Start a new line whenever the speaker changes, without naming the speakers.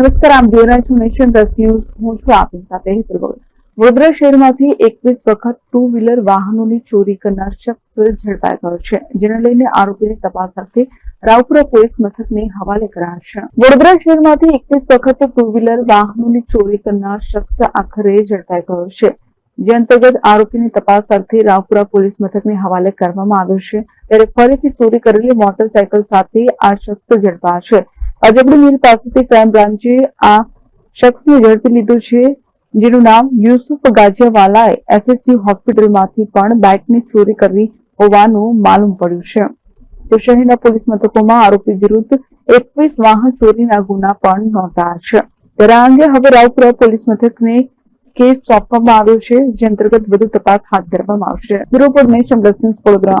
નમસ્કાર, આમ જોઈ રહ્યા છો નેશન દસ ન્યૂઝ હું છું આપની સાથે હેતલ વડોદરા શહેરમાંથી એકવીસ વખત ટુ વ્હીલર વાહનોની ચોરી કરનાર શખ્સ ઝડપાઈ ગયો છે, જેને લઈને આરોપીની તપાસ અર્થે રાવપુરા પોલીસ મથકને હવાલે કરાયા છે. વડોદરા શહેરમાંથી એકવીસ વખત ટુ વ્હીલર વાહનોની ચોરી કરનાર શખ્સ આખરે ઝડપાઈ ગયો છે. જે અંતર્ગત આરોપીની તપાસ અર્થે રાવપુરા પોલીસ મથકને હવાલે કરવામાં આવ્યો છે. ત્યારે ફરીથી ચોરી કરેલી મોટરસાયકલ સાથે આ શખ્સ ઝડપાયા છે. અજબડી પાસેથી ક્રાઇમ બ્રાન્ચે આ શખ્સને ઝડપી લીધો છે, જેનું નામ યુસુફ ગાજિયાવાલાએ એસએસટી હોસ્પિટલમાંથી પણ બાઇકની ચોરી કરી હોવાનું માલુમ પડ્યું છે. તો શહેરના પોલીસ મથકોમાં આરોપી વિરુદ્ધ એકવીસ વાહન ચોરીના ગુના પણ નોંધાયા છે. ત્યારે અંગે હવે રાવપુરા પોલીસ મથકને કેસ સોંપવામાં આવ્યો છે, જે અંતર્ગત વધુ તપાસ હાથ ધરવામાં આવશે. બ્યુરો પર નેશન ન્યૂઝ વડોદરા